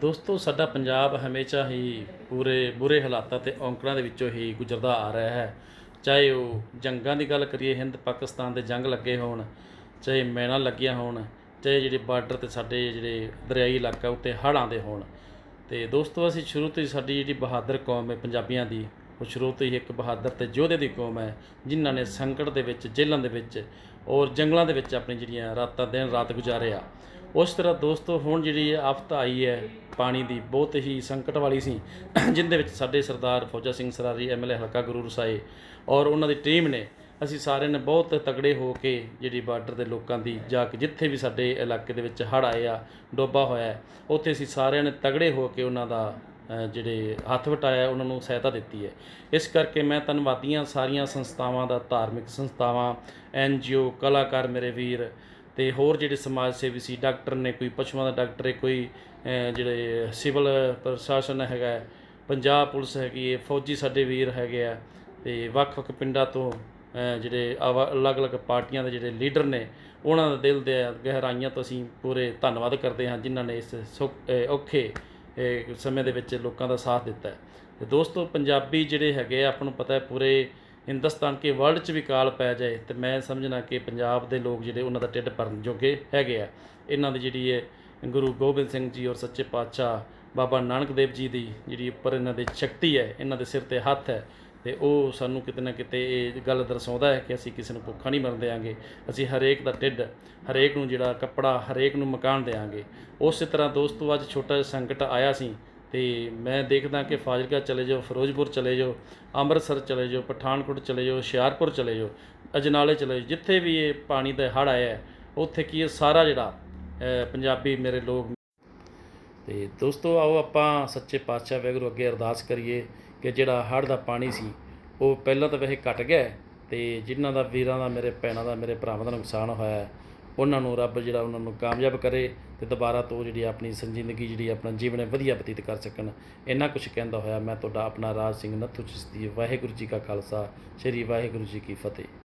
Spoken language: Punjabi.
ਦੋਸਤੋ, ਸਾਡਾ ਪੰਜਾਬ ਹਮੇਸ਼ਾ ਹੀ ਪੂਰੇ ਬੁਰੇ ਹਾਲਾਤਾਂ ਤੇ ਔਂਕੜਾਂ ਦੇ ਵਿੱਚੋਂ ਹੀ ਗੁਜ਼ਰਦਾ ਆ ਰਿਹਾ ਹੈ। ਚਾਹੇ ਉਹ ਜੰਗਾਂ ਦੀ ਗੱਲ ਕਰੀਏ, ਹਿੰਦ, ਪਾਕਿਸਤਾਨ ਦੇ ਜੰਗ ਲੱਗੇ ਹੋਣ, ਚਾਹੇ ਮੈਣਾ ਲੱਗੀਆਂ ਹੋਣ, ਚਾਹੇ ਜਿਹੜੇ ਬਾਰਡਰ ਤੇ ਸਾਡੇ ਜਿਹੜੇ ਦਰਿਆਈ ਇਲਾਕਾ ਉੱਤੇ ਹੜ੍ਹਾਂ ਦੇ ਹੋਣ। ਤੇ ਦੋਸਤੋ, ਅਸੀਂ ਸ਼ੁਰੂ ਤੋਂ ਹੀ ਸਾਡੀ ਜਿਹੜੀ ਬਹਾਦਰ ਕੌਮ ਹੈ ਪੰਜਾਬੀਆਂ ਦੀ ਉਹ ਸ਼ੁਰੂ ਤੋਂ ਹੀ ਇੱਕ ਬਹਾਦਰ ਤੇ ਯੋਧੇ ਦੀ ਕੌਮ ਹੈ, ਜਿਨ੍ਹਾਂ ਨੇ ਸੰਕਟ ਦੇ ਵਿੱਚ, ਜੇਲ੍ਹਾਂ ਦੇ ਵਿੱਚ ਔਰ ਜੰਗਲਾਂ ਦੇ ਵਿੱਚ ਆਪਣੀ ਜਿਹੜੀਆਂ ਰਾਤਾਂ ਦਿਨ ਰਾਤ ਗੁਜ਼ਾਰੇ ਆ ਉਸ ਤਰ੍ਹਾਂ ਦੋਸਤੋ, ਹੁਣ ਜਿਹੜੀ ਆਫਤ ਆਈ ਹੈ, ਪਾਣੀ ਦੀ ਬਹੁਤ ਹੀ ਸੰਕਟ ਵਾਲੀ ਸੀ, ਜਿੰਦੇ ਵਿੱਚ ਸਾਡੇ ਸਰਦਾਰ ਫੌਜਾ ਸਿੰਘ ਸਰਾਰੀ ਐਮਐਲਏ ਹਲਕਾ ਗੁਰੂ ਰਸਾਏ ਔਰ ਉਹਨਾਂ ਦੀ ਟੀਮ ਨੇ ਅਸੀਂ ਸਾਰਿਆਂ ਨੇ ਬਹੁਤ ਤਗੜੇ ਹੋ ਕੇ ਜਿਹੜੀ ਬਾਰਡਰ ਦੇ ਲੋਕਾਂ ਦੀ ਜਾ ਕੇ ਜਿੱਥੇ ਵੀ ਸਾਡੇ ਇਲਾਕੇ ਦੇ ਵਿੱਚ ਹੜ੍ਹ ਆਏ ਆ ਡੋਬਾ ਹੋਇਆ, ਉੱਥੇ ਅਸੀਂ ਸਾਰਿਆਂ ਨੇ ਤਗੜੇ ਹੋ ਕੇ ਉਹਨਾਂ ਦਾ ਜਿਹੜੇ ਹੱਥ ਵਟਾਇਆ, ਉਹਨਾਂ ਨੂੰ ਸਹਾਇਤਾ ਦਿੱਤੀ ਹੈ। ਇਸ ਕਰਕੇ ਮੈਂ ਧੰਨਵਾਦੀਆਂ ਸਾਰੀਆਂ ਸੰਸਥਾਵਾਂ ਦਾ, ਧਾਰਮਿਕ ਸੰਸਥਾਵਾਂ ਐਨਜੀਓ ਕਲਾਕਾਰ ਮੇਰੇ ਵੀਰ ਤੇ ਹੋਰ ਜਿਹੜੇ ਸਮਾਜ ਸੇਵੀ ਸੀ, ਡਾਕਟਰ ਨੇ ਕੋਈ ਪਸ਼ੂਆਂ ਦਾ ਡਾਕਟਰ ਹੈ, ਕੋਈ ਜਿਹੜੇ ਸਿਵਲ ਪ੍ਰਸ਼ਾਸਨ ਹੈਗਾ ਪੰਜਾਬ ਪੁਲਿਸ ਹੈਗੀ ਹੈ, ਫੌਜੀ ਸਾਡੇ ਵੀਰ ਹੈਗੇ ਆ ਤੇ ਵੱਖ-ਵੱਖ ਪਿੰਡਾਂ ਤੋਂ ਜਿਹੜੇ ਆਵਾ- ਅਲੱਗ-ਅਲੱਗ ਪਾਰਟੀਆਂ ਦੇ ਜਿਹੜੇ ਲੀਡਰ ਨੇ, ਉਹਨਾਂ ਦਾ ਦਿਲ ਦੇ ਗਹਿਰਾਈਆਂ ਤੋਂ ਅਸੀਂ ਪੂਰੇ ਧੰਨਵਾਦ ਕਰਦੇ ਹਾਂ, ਜਿਨ੍ਹਾਂ ਨੇ ਇਸ ਸੁੱਖ- ਔਖੇ ਸਮੇਂ ਦੇ ਵਿੱਚ ਲੋਕਾਂ ਦਾ ਸਾਥ ਦਿੱਤਾ ਹੈ। ਤੇ ਦੋਸਤੋ, ਪੰਜਾਬੀ ਜਿਹੜੇ ਹੈਗੇ ਆ, ਆਪਾਂ ਨੂੰ ਪਤਾ ਹੈ, ਪੂਰੇ ਹਿੰਦੁਸਤਾਨ ਕੇ ਵਰਲਡ 'ਚ ਵੀ ਕਾਲ ਪੈ ਜਾਏ, ਤੇ ਮੈਂ ਸਮਝਣਾ ਕਿ ਪੰਜਾਬ ਦੇ ਲੋਕ ਜਿਹੜੇ ਉਹਨਾਂ ਦਾ ਢਿੱਡ ਭਰਨ ਜੋਗੇ ਹੈਗੇ ਆ। ਇਹਨਾਂ ਦੀ ਜਿਹੜੀ ਹੈ ਗੁਰੂ ਗੋਬਿੰਦ ਸਿੰਘ ਜੀ ਔਰ ਸੱਚੇ ਪਾਤਸ਼ਾਹ ਬਾਬਾ ਨਾਨਕ ਦੇਵ ਜੀ ਦੀ ਜਿਹੜੀ ਉੱਪਰ ਇਹਨਾਂ ਦੀ ਸ਼ਕਤੀ ਹੈ, ਇਹਨਾਂ ਦੇ ਸਿਰ ਤੇ ਹੱਥ ਹੈ ਤੇ ਉਹ ਸਾਨੂੰ ਕਿਤੇ ਨਾ ਕਿਤੇ ਇਹ ਗੱਲ ਦਰਸਾਉਂਦਾ ਹੈ ਕਿ ਅਸੀਂ ਕਿਸੇ ਨੂੰ ਭੁੱਖਾ ਨਹੀਂ ਮਰਨ ਦੇਵਾਂਗੇ ਅਸੀਂ ਹਰੇਕ ਦਾ ਢਿੱਡ, ਹਰੇਕ ਨੂੰ ਜਿਹੜਾ ਕੱਪੜਾ, ਹਰੇਕ ਨੂੰ ਮਕਾਨ ਦੇਵਾਂਗੇ ਉਸੇ ਤਰ੍ਹਾਂ ਦੋਸਤੋ ਅੱਜ ਛੋਟਾ ਜਿਹਾ ਸੰਕਟ ਆਇਆ ਸੀ ਤੇ ਮੈਂ ਦੇਖਦਾ ਕਿ ਫਾਜ਼ਿਲਕਾ ਚਲੇ ਜਾਓ, ਫਿਰੋਜ਼ਪੁਰ ਚਲੇ ਜਾਓ, ਅੰਮ੍ਰਿਤਸਰ ਚਲੇ ਜਾਓ, ਪਠਾਨਕੋਟ ਚਲੇ ਜਾਓ, ਹੁਸ਼ਿਆਰਪੁਰ ਚਲੇ ਜਾਓ, ਅਜਨਾਲੇ ਚਲੇ ਜਾਓ, ਜਿੱਥੇ ਵੀ ਇਹ ਪਾਣੀ ਦਾ ਹੜ੍ਹ ਆਇਆ ਉੱਥੇ ਕੀ ਇਹ ਸਾਰਾ ਜਿਹੜਾ ਪੰਜਾਬੀ ਮੇਰੇ ਲੋਕ ਤੇ ਦੋਸਤੋ ਆਓ ਆਪਾਂ ਸੱਚੇ ਪਾਤਸ਼ਾਹ ਵਾਹਿਗੁਰੂ ਅੱਗੇ ਅਰਦਾਸ ਕਰੀਏ ਕਿ ਜਿਹੜਾ ਹੜ੍ਹ ਦਾ ਪਾਣੀ ਸੀ, ਉਹ ਪਹਿਲਾਂ ਤਾਂ ਵੈਸੇ ਘਟ ਗਿਆ ਹੈ ਤੇ ਜਿਨ੍ਹਾਂ ਦਾ ਵੀਰਾਂ ਦਾ, ਮੇਰੇ ਭੈਣਾਂ ਦਾ, ਮੇਰੇ ਭਰਾਵਾਂ ਦਾ ਨੁਕਸਾਨ ਹੋਇਆ, ਉਹਨਾਂ ਨੂੰ ਰੱਬ ਜਿਹੜਾ ਉਹਨਾਂ ਨੂੰ ਕਾਮਯਾਬ ਕਰੇ ਤੇ ਦੁਬਾਰਾ ਤੋਂ ਜਿਹੜੀ ਆਪਣੀ ਸੰਜੀਦਗੀ, ਜਿਹੜੀ ਆਪਣਾ ਜੀਵਨ ਹੈ ਵਧੀਆ ਬਤੀਤ ਕਰ ਸਕਣ। ਇੰਨਾ ਕੁਝ ਕਹਿੰਦਾ ਹੋਇਆ, ਮੈਂ ਤੁਹਾਡਾ ਆਪਣਾ ਰਾਜ ਸਿੰਘ ਨੱਥੂ ਚਿਸ਼ਤੀ, ਵਾਹਿਗੁਰੂ ਜੀ ਕਾ ਖਾਲਸਾ, ਸ੍ਰੀ ਵਾਹਿਗੁਰੂ ਜੀ ਕੀ ਫਤਿਹ।